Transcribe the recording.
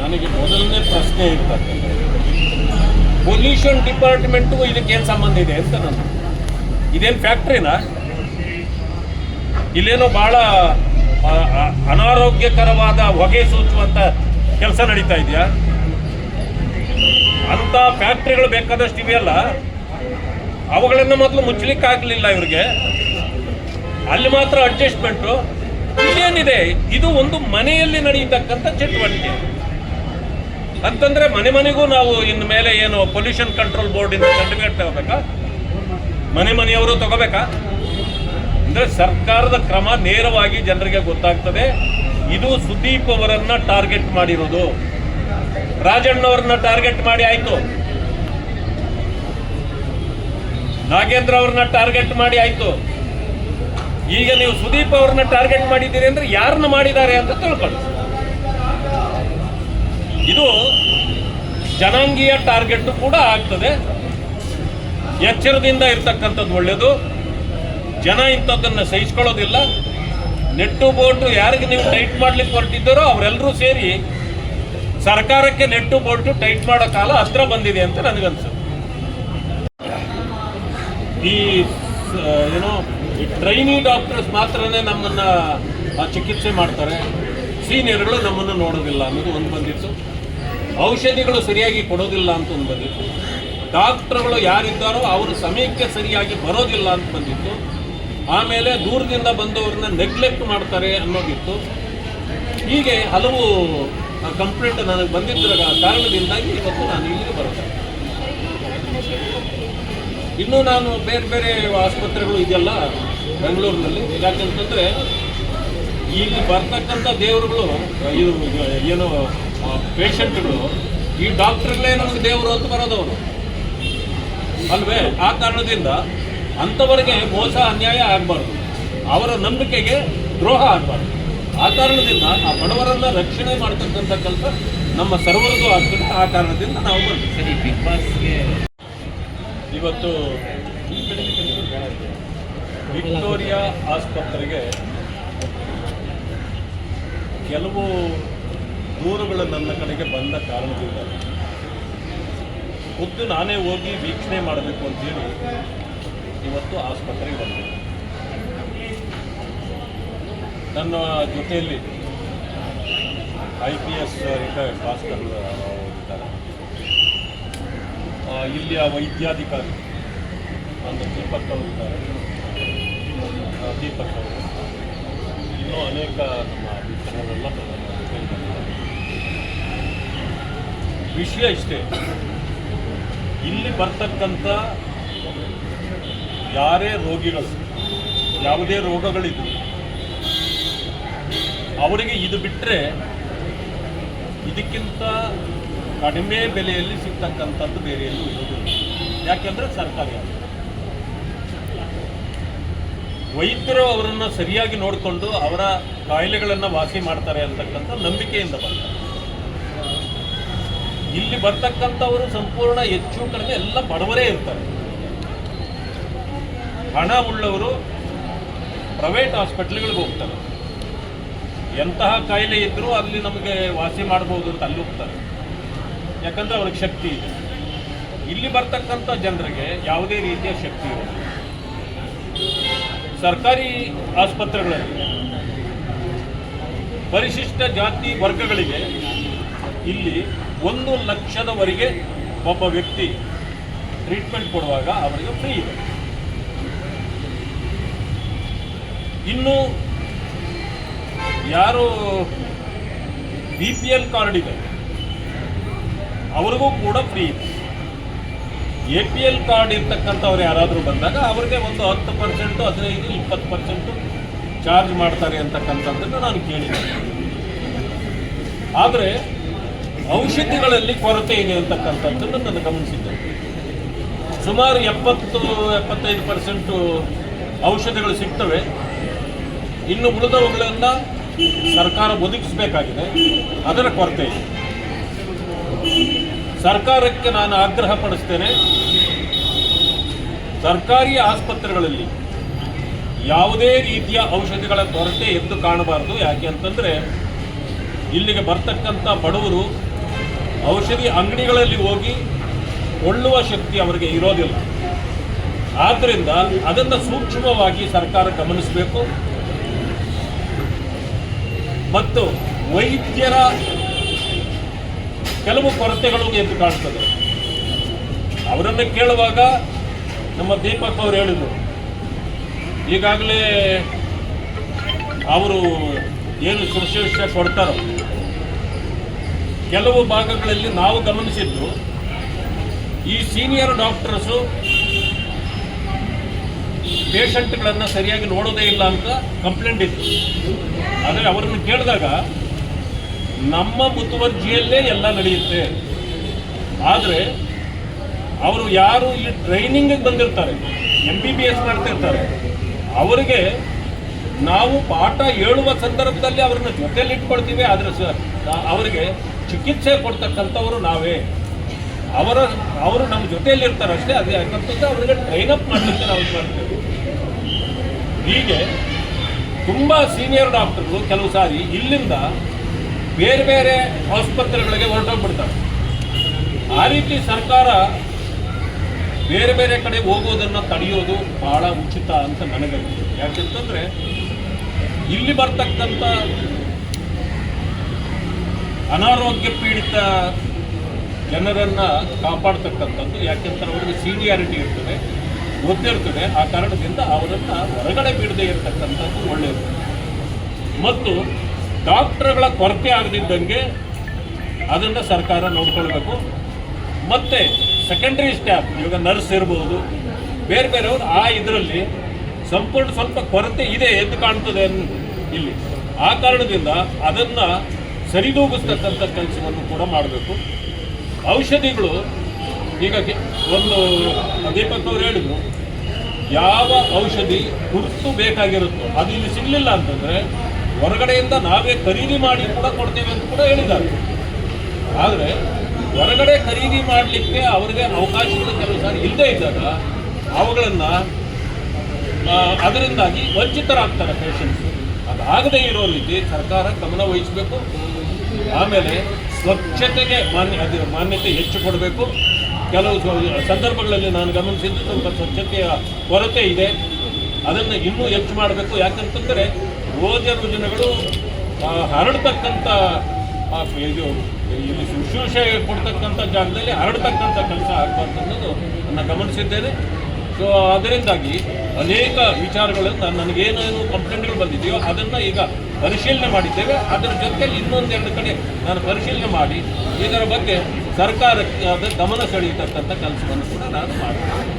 ನನಗೆ ಮೊದಲನೇ ಪ್ರಶ್ನೆ ಇರ್ತದೆ. ಪೊಲ್ಯೂಷನ್ ಡಿಪಾರ್ಟ್ಮೆಂಟು ಇದಕ್ಕೆ ಏನು ಸಂಬಂಧ ಇದೆ ಅಂತ ನಾನು. ಇದೇನು ಫ್ಯಾಕ್ಟ್ರಿನಾ ಇಲ್ಲೇನೋ ಭಾಳ ಅನಾರೋಗ್ಯಕರವಾದ ಹೊಗೆ ಸೂಚುವಂಥ ಕೆಲಸ ನಡೀತಾ ಇದೆಯಾ? ಅಂಥ ಫ್ಯಾಕ್ಟ್ರಿಗಳು ಬೇಕಾದಷ್ಟು ಇವೆಯಲ್ಲ. ಅವುಗಳನ್ನು ಮೊದಲು ಮುಚ್ಚಲಿಕ್ಕೆ ಆಗಲಿಲ್ಲ ಇವ್ರಿಗೆ. ಅಲ್ಲಿ ಮಾತ್ರ ಅಡ್ಜಸ್ಟ್ಮೆಂಟು ಇದೇನಿದೆ ಇದು ಒಂದು ಮನೆಯಲ್ಲಿ ನಡೆಯತಕ್ಕಂಥ ಚಟುವಟಿಕೆ. ಅಂತಂದ್ರೆ ಮನೆ ಮನೆಗೂ ನಾವು ಇನ್ನು ಮೇಲೆ ಏನು ಪೊಲ್ಯೂಷನ್ ಕಂಟ್ರೋಲ್ ಬೋರ್ಡಿಂದ ಸರ್ಟಿಫಿಕೇಟ್ ತಗೋಬೇಕಾ? ಮನೆ ಮನೆಯವರು ತಗೋಬೇಕಾ? ಅಂದ್ರೆ ಸರ್ಕಾರದ ಕ್ರಮ ನೇರವಾಗಿ ಜನರಿಗೆ ಗೊತ್ತಾಗ್ತದೆ. ಇದು ಸುದೀಪ್ ಅವರನ್ನ ಟಾರ್ಗೆಟ್ ಮಾಡಿರೋದು. ರಾಜಣ್ಣವ್ರನ್ನ ಟಾರ್ಗೆಟ್ ಮಾಡಿ ಆಯ್ತು. ನಾಗೇಂದ್ರ ಅವ್ರನ್ನ ಟಾರ್ಗೆಟ್ ಮಾಡಿ ಆಯ್ತು. ಈಗ ನೀವು ಸುದೀಪ್ ಅವ್ರನ್ನ ಟಾರ್ಗೆಟ್ ಮಾಡಿದ್ದೀರಿ ಅಂದ್ರೆ ಯಾರನ್ನ ಮಾಡಿದ್ದಾರೆ ಅಂತ ತಿಳ್ಕೊಳ್ಳಿ. ಇದು ಜನಾಂಗೀಯ ಟಾರ್ಗೆಟ್ ಕೂಡ ಆಗ್ತದೆ. ಎಚ್ಚರದಿಂದ ಇರ್ತಕ್ಕಂಥದ್ದು ಒಳ್ಳೆಯದು ಜನ ಇಂಥದ್ದನ್ನು ಸಹಿಸ್ಕೊಳ್ಳೋದಿಲ್ಲ. ನೆಟ್ಟು ಬೋಟು ಯಾರಿಗೆ ನೀವು ಟೈಟ್ ಮಾಡ್ಲಿಕ್ಕೆ ಹೊರಟಿದ್ದರೋ ಅವರೆಲ್ಲರೂ ಸೇರಿ ಸರ್ಕಾರಕ್ಕೆ ನೆಟ್ಟು ಬೋಟು ಟೈಟ್ ಮಾಡೋ ಕಾಲ ಹತ್ರ ಬಂದಿದೆ ಅಂತ ನನಗನ್ಸುತ್ತೆ. ಈ ಏನೋ ಟ್ರೈನಿ ಡಾಕ್ಟರ್ಸ್ ಮಾತ್ರನೇ ನಮ್ಮನ್ನು ಚಿಕಿತ್ಸೆ ಮಾಡ್ತಾರೆ. ಸೀನಿಯರ್ಗಳು ನಮ್ಮನ್ನು ನೋಡೋದಿಲ್ಲ ಅನ್ನೋದು ಒಂದು ಬಂದಿತ್ತು. ಔಷಧಿಗಳು ಸರಿಯಾಗಿ ಕೊಡೋದಿಲ್ಲ ಅಂತ ಒಂದು ಬಂದಿತ್ತು. ಡಾಕ್ಟ್ರುಗಳು ಯಾರಿದ್ದಾರೋ ಅವರು ಸಮಯಕ್ಕೆ ಸರಿಯಾಗಿ ಬರೋದಿಲ್ಲ ಅಂತ ಬಂದಿತ್ತು. ಆಮೇಲೆ ದೂರದಿಂದ ಬಂದವ್ರನ್ನ ನೆಗ್ಲೆಕ್ಟ್ ಮಾಡ್ತಾರೆ ಅನ್ನೋದಿತ್ತು. ಹೀಗೆ ಹಲವು ಕಂಪ್ಲೇಂಟ್ ನನಗೆ ಬಂದಿದ್ದರ ಕಾರಣದಿಂದಾಗಿ ಇವತ್ತು ನಾನು ಇಲ್ಲಿಗೆ ಬರುತ್ತೆ ಇನ್ನೂ ನಾನು ಬೇರೆ ಬೇರೆ ಆಸ್ಪತ್ರೆಗಳು ಇದೆಯಲ್ಲ ಬೆಂಗಳೂರಿನಲ್ಲಿ. ಯಾಕಂತಂದರೆ ಇಲ್ಲಿ ಬರ್ತಕ್ಕಂಥ ದೇವರುಗಳು ಇದು, ಏನು ಪೇಷಂಟ್ಗಳು ಈ ಡಾಕ್ಟ್ರಲ್ಲೇ ನಮಗೆ ದೇವರು ಅಂತ ಬರೋದವರು. ಅಲ್ವೇ? ಆ ಕಾರಣದಿಂದ ಅಂಥವರಿಗೆ ಮೋಸ ಅನ್ಯಾಯ ಆಗಬಾರ್ದು. ಅವರ ನಂಬಿಕೆಗೆ ದ್ರೋಹ ಆಗಬಾರ್ದು. ಆ ಕಾರಣದಿಂದ ಆ ಬಡವರನ್ನ ರಕ್ಷಣೆ ಮಾಡ್ತಕ್ಕಂಥ ಕೆಲಸ ನಮ್ಮ ಸರ್ವರಿಗೂ ಆಗ್ತದೆ. ಆ ಕಾರಣದಿಂದ ನಾವು ಬರ್ತೀವಿ ಸರಿ ಬಿಗ್ ಬಾಸ್ಗೆ ಇವತ್ತು ವಿಕ್ಟೋರಿಯಾ ಆಸ್ಪತ್ರೆಗೆ ಕೆಲವು ದೂರುಗಳು ನನ್ನ ಕಡೆಗೆ ಬಂದ ಕಾರಣದಿಂದ ಖುದ್ದು ನಾನೇ ಹೋಗಿ ವೀಕ್ಷಣೆ ಮಾಡಬೇಕು ಅಂತೇಳಿ ಇವತ್ತು ಆಸ್ಪತ್ರೆಗೆ ಬಂದೆ. ನನ್ನ ಜೊತೆಯಲ್ಲಿ I P S retired Bhaskar ಇದ್ದಾರೆ. ಇಲ್ಲಿಯ ವೈದ್ಯಾಧಿಕಾರಿ ಒಂದು ದೀಪಕ್ ಅವರು ಇದ್ದಾರೆ. ದೀಪಕ್ ಅವರು. ಇನ್ನೂ ಅನೇಕ ನಮ್ಮ ಅಧಿಕಾರಿಗಳೆಲ್ಲ ನಮ್ಮ ಜೊತೆಲಿ ಬಂದಿದ್ದಾರೆ. ವಿಷಯ ಇಷ್ಟೇ. ಇಲ್ಲಿ ಬರ್ತಕ್ಕಂಥ ಯಾರೇ ರೋಗಿಗಳು, ಯಾವುದೇ ರೋಗಗಳಿದ್ರು, ಅವರಿಗೆ ಇದು ಬಿಟ್ಟರೆ ಇದಕ್ಕಿಂತ ಕಡಿಮೆ ಬೆಲೆಯಲ್ಲಿ ಸಿಗ್ತಕ್ಕಂಥದ್ದು ಬೇರೆ ಎಲ್ಲೂ ಇರೋದಿಲ್ಲ ಯಾಕೆಂದ್ರೆ ಸರ್ಕಾರಿ. ವೈದ್ಯರು ಅವರನ್ನು ಸರಿಯಾಗಿ ನೋಡಿಕೊಂಡು ಅವರ ಕಾಯಿಲೆಗಳನ್ನು ವಾಸಿ ಮಾಡ್ತಾರೆ ಅಂತಕ್ಕಂಥ ನಂಬಿಕೆಯಿಂದ ಬರ್ತಾರೆ. ಇಲ್ಲಿ ಬರ್ತಕ್ಕಂಥವರು ಸಂಪೂರ್ಣ ಹೆಚ್ಚು ಕಡಿಮೆ ಎಲ್ಲ ಬಡವರೇ ಇರ್ತಾರೆ. ಹಣ ಉಳ್ಳವರು ಪ್ರೈವೇಟ್ ಹಾಸ್ಪಿಟ್ಲ್ಗಳಿಗೆ ಹೋಗ್ತಾರೆ. ಎಂತಹ ಕಾಯಿಲೆ ಇದ್ದರೂ ಅಲ್ಲಿ ನಮಗೆ ವಾಸಿ ಮಾಡ್ಬೋದು ಅಂತ ಅಲ್ಲಿ ಹೋಗ್ತಾರೆ. ಯಾಕಂದ್ರೆ ಅವ್ರಿಗೆ ಶಕ್ತಿ ಇದೆ. ಇಲ್ಲಿ ಬರ್ತಕ್ಕಂಥ ಜನರಿಗೆ ಯಾವುದೇ ರೀತಿಯ ಶಕ್ತಿ ಇಲ್ಲ. ಸರ್ಕಾರಿ ಆಸ್ಪತ್ರೆಗಳಲ್ಲಿ ಪರಿಶಿಷ್ಟ ಜಾತಿ ವರ್ಗಗಳಿಗೆ ಇಲ್ಲಿ ಒಂದು ಲಕ್ಷದವರೆಗೆ ಒಬ್ಬ ವ್ಯಕ್ತಿ ಟ್ರೀಟ್ಮೆಂಟ್ ಕೊಡುವಾಗ ಅವರಿಗೆ ಫ್ರೀ ಇದೆ. ಇನ್ನು ಯಾರು ಬಿ ಪಿ ಎಲ್ ಕಾರ್ಡ್ ಇದೆ, ಅವ್ರಿಗೂ ಕೂಡ ಫ್ರೀ ಇದೆ. ಎ ಪಿ ಎಲ್ ಕಾರ್ಡ್ ಇರ್ತಕ್ಕಂಥವ್ರು ಯಾರಾದರೂ ಬಂದಾಗ ಅವ್ರಿಗೆ ಒಂದು ಹತ್ತು ಪರ್ಸೆಂಟು ಹದಿನೈದು, ಇಪ್ಪತ್ತು ಪರ್ಸೆಂಟು ಚಾರ್ಜ್ ಮಾಡ್ತಾರೆ ಅಂತಕ್ಕಂಥದ್ದನ್ನು ನಾನು ಕೇಳಿದ್ದೇನೆ. ಆದರೆ ಔಷಧಿಗಳಲ್ಲಿ ಕೊರತೆ ಇದೆ ಅಂತಕ್ಕಂಥದ್ದನ್ನು ನಾನು ಗಮನಿಸಿದ್ದೆ. ಸುಮಾರು ಎಪ್ಪತ್ತು, ಎಪ್ಪತ್ತೈದು ಪರ್ಸೆಂಟು ಔಷಧಿಗಳು ಸಿಗ್ತವೆ. ಇನ್ನು ಉಳಿದವುಗಳನ್ನು ಸರ್ಕಾರ ಒದಗಿಸಬೇಕಾಗಿದೆ. ಅದರ ಕೊರತೆ ಇದೆ. ಸರ್ಕಾರಕ್ಕೆ ನಾನು ಆಗ್ರಹ ಪಡಿಸ್ತೇನೆ. ಸರ್ಕಾರಿ ಆಸ್ಪತ್ರೆಗಳಲ್ಲಿ ಯಾವುದೇ ರೀತಿಯ ಔಷಧಿಗಳ ಕೊರತೆ ಎದ್ದು ಕಾಣಬಾರದು. ಯಾಕೆ ಅಂತಂದರೆ ಇಲ್ಲಿಗೆ ಬರ್ತಕ್ಕಂಥ ಬಡವರು ಔಷಧಿ ಅಂಗಡಿಗಳಲ್ಲಿ ಹೋಗಿ ಕೊಳ್ಳುವ ಶಕ್ತಿ ಅವರಿಗೆ ಇರೋದಿಲ್ಲ. ಆದ್ದರಿಂದ ಅದನ್ನು ಸೂಕ್ಷ್ಮವಾಗಿ ಸರ್ಕಾರ ಗಮನಿಸಬೇಕು. ಮತ್ತು ವೈದ್ಯರ ಕೆಲವು ಕೊರತೆಗಳು ಎದ್ದು ಕಾಣ್ತದೆ. ಅವರನ್ನು ಕೇಳುವಾಗ ನಮ್ಮ ದೀಪಕ್ ಅವರು ಹೇಳಿದರು. ಈಗಾಗಲೇ ಅವರು ಏನು ಶುಶ್ರೂಷೆ ಕೊಡ್ತಾರೋ? ಕೆಲವು ಭಾಗಗಳಲ್ಲಿ ನಾವು ಗಮನಿಸಿದ್ದು ಈ ಸೀನಿಯರ್ ಡಾಕ್ಟರ್ಸು ಪೇಷಂಟ್ಗಳನ್ನು ಸರಿಯಾಗಿ ನೋಡೋದೇ ಇಲ್ಲ ಅಂತ ಕಂಪ್ಲೇಂಟ್ ಇತ್ತು. ಆದರೆ ಅವರನ್ನು ಕೇಳಿದಾಗ ನಮ್ಮ ಮುತುವರ್ಜಿಯಲ್ಲೇ ಎಲ್ಲ ನಡೆಯುತ್ತೆ. ಆದರೆ ಅವರು ಯಾರು ಈ ಟ್ರೈನಿಂಗಿಗೆ ಬಂದಿರ್ತಾರೆ ಎಂ ಬಿ ಬಿ ಎಸ್ ಮಾಡ್ತಿರ್ತಾರೆ, ಅವರಿಗೆ ನಾವು ಪಾಠ ಹೇಳುವ ಸಂದರ್ಭದಲ್ಲಿ ಅವ್ರನ್ನ ಜೊತೆಯಲ್ಲಿ ಇಟ್ಕೊಳ್ತೀವಿ. ಆದರೆ ಸರ್ ಅವರಿಗೆ ಚಿಕಿತ್ಸೆ ಕೊಡ್ತಕ್ಕಂಥವರು ನಾವೇ. ಅವರ, ಅವರು ನಮ್ಮ ಜೊತೆಯಲ್ಲಿ ಅಷ್ಟೇ, ಅದೇ ಯಾಕಂತಂದ್ರೆ ಅವರಿಗೆ ಟ್ರೈನ್ ಅಪ್ ಮಾಡಲಿಕ್ಕೆ ನಾವು ಮಾಡ್ತೇವೆ. ಹೀಗೆ ತುಂಬ ಸೀನಿಯರ್ ಡಾಕ್ಟರ್ಗಳು ಕೆಲವು ಸಾರಿ ಇಲ್ಲಿಂದ ಬೇರೆ ಬೇರೆ ಆಸ್ಪತ್ರೆಗಳಿಗೆ ಹೊರಟೋಗ್ಬಿಡ್ತಾರೆ. ಆ ರೀತಿ ಸರ್ಕಾರ ಬೇರೆ ಬೇರೆ ಕಡೆ ಹೋಗೋದನ್ನು ತಡೆಯೋದು ಭಾಳ ಉಚಿತ ಅಂತ ನನಗೆ ಯಾಕೆಂತಂದರೆ ಇಲ್ಲಿ ಬರ್ತಕ್ಕಂಥ ಅನಾರೋಗ್ಯ ಪೀಡಿತ ಜನರನ್ನು ಕಾಪಾಡ್ತಕ್ಕಂಥದ್ದು, ಯಾಕೆಂದ್ರೆ ಅವರಿಗೆ ಸೀನಿಯಾರಿಟಿ ಇರ್ತದೆ, ಗೊತ್ತಿರ್ತದೆ. ಆ ಕಾರಣದಿಂದ ಅವರನ್ನು ಹೊರಗಡೆ ಬಿಡದೆ ಇರತಕ್ಕಂಥದ್ದು ಒಳ್ಳೆಯದು ಮತ್ತು ಡಾಕ್ಟರ್ಗಳ ಕೊರತೆ ಆಗದಿದ್ದಂಗೆ ಅದನ್ನು ಸರ್ಕಾರ ನೋಡ್ಕೊಳ್ಬೇಕು. ಮತ್ತು ಸೆಕೆಂಡರಿ ಸ್ಟಾಫ್ ಇವಾಗ ನರ್ಸ್ ಇರ್ಬೋದು, ಬೇರೆ ಬೇರೆಯವರು, ಆ ಇದರಲ್ಲಿ ಸಂಪೂರ್ಣ ಸ್ವಲ್ಪ ಕೊರತೆ ಇದೆ ಎದ್ದು ಕಾಣ್ತದೆ ಇಲ್ಲಿ. ಆ ಕಾರಣದಿಂದ ಅದನ್ನು ಸರಿದೂಗಿಸ್ತಕ್ಕಂಥ ಕೆಲಸವನ್ನು ಕೂಡ ಮಾಡಬೇಕು. ಔಷಧಿಗಳು, ಈಗ ಒಂದು ದೀಪಕ್ ಅವರು ಹೇಳಿದ್ರು, ಯಾವ ಔಷಧಿ ತುರ್ತು ಬೇಕಾಗಿರುತ್ತೋ, ಅದು ಇಲ್ಲಿ ಸಿಗಲಿಲ್ಲ ಅಂತಂದರೆ, ಹೊರಗಡೆಯಿಂದ ನಾವೇ ಖರೀದಿ ಮಾಡಿ ಕೂಡ ಕೊಡ್ತೇವೆ ಅಂತ ಕೂಡ ಹೇಳಿದ್ದಾರೆ. ಆದರೆ, ಹೊರಗಡೆ ಖರೀದಿ ಮಾಡಲಿಕ್ಕೆ ಅವರಿಗೆ ಅವಕಾಶಗಳು ಕೆಲವು ಸಾರಿ ಇಲ್ಲದೇ ಇದ್ದಾಗ, ಅವುಗಳನ್ನು ಅದರಿಂದಾಗಿ ವಂಚಿತರಾಗ್ತಾರೆ ಪೇಷಂಟ್ಸ್ ಅದಾಗದೇ ಇರೋ ರೀತಿ ಸರ್ಕಾರ ಗಮನ ವಹಿಸಬೇಕು. ಆಮೇಲೆ ಸ್ವಚ್ಛತೆಗೆ ಮಾನ್ಯ ಮಾನ್ಯತೆ ಹೆಚ್ಚು ಕೊಡಬೇಕು. ಕೆಲವು ಸಂದರ್ಭಗಳಲ್ಲಿ ನಾನು ಗಮನಿಸಿದ್ದು ಸ್ವಲ್ಪ ಸ್ವಚ್ಛತೆಯ ಕೊರತೆ ಇದೆ. ಅದನ್ನು ಇನ್ನೂ ಹೆಚ್ಚು ಮಾಡಬೇಕು. ಯಾಕಂತಂದರೆ ರೋಜ ರುಜಿನಗಳು ಹರಡ್ತಕ್ಕಂಥ ಇದು, ಇಲ್ಲಿ ಶುಶ್ರೂಷೆ ಕೊಡ್ತಕ್ಕಂಥ ಜಾಗದಲ್ಲಿ ಹರಡ್ತಕ್ಕಂಥ ಕೆಲಸ ಆಗಬಾರ್ದು ಅನ್ನೋದು ನಾನು ಗಮನಿಸಿದ್ದೇನೆ. ಸೊ ಅದರಿಂದಾಗಿ ಅನೇಕ ವಿಚಾರಗಳು ನನಗೇನೇನು ಕಂಪ್ಲೇಂಟ್ಗಳು ಬಂದಿದೆಯೋ ಅದನ್ನು ಈಗ ಪರಿಶೀಲನೆ ಮಾಡಿದ್ದೇವೆ. ಅದರ ಜೊತೆಯಲ್ಲಿ ಇನ್ನೊಂದೆರಡು ಕಡೆ ನಾನು ಪರಿಶೀಲನೆ ಮಾಡಿ ಇದರ ಬಗ್ಗೆ ಸರ್ಕಾರಕ್ಕೆ ಗಮನ ಸೆಳೆಯತಕ್ಕಂಥ ಕೆಲಸವನ್ನು ಕೂಡ ನಾನು ಮಾಡ್ತೀನಿ.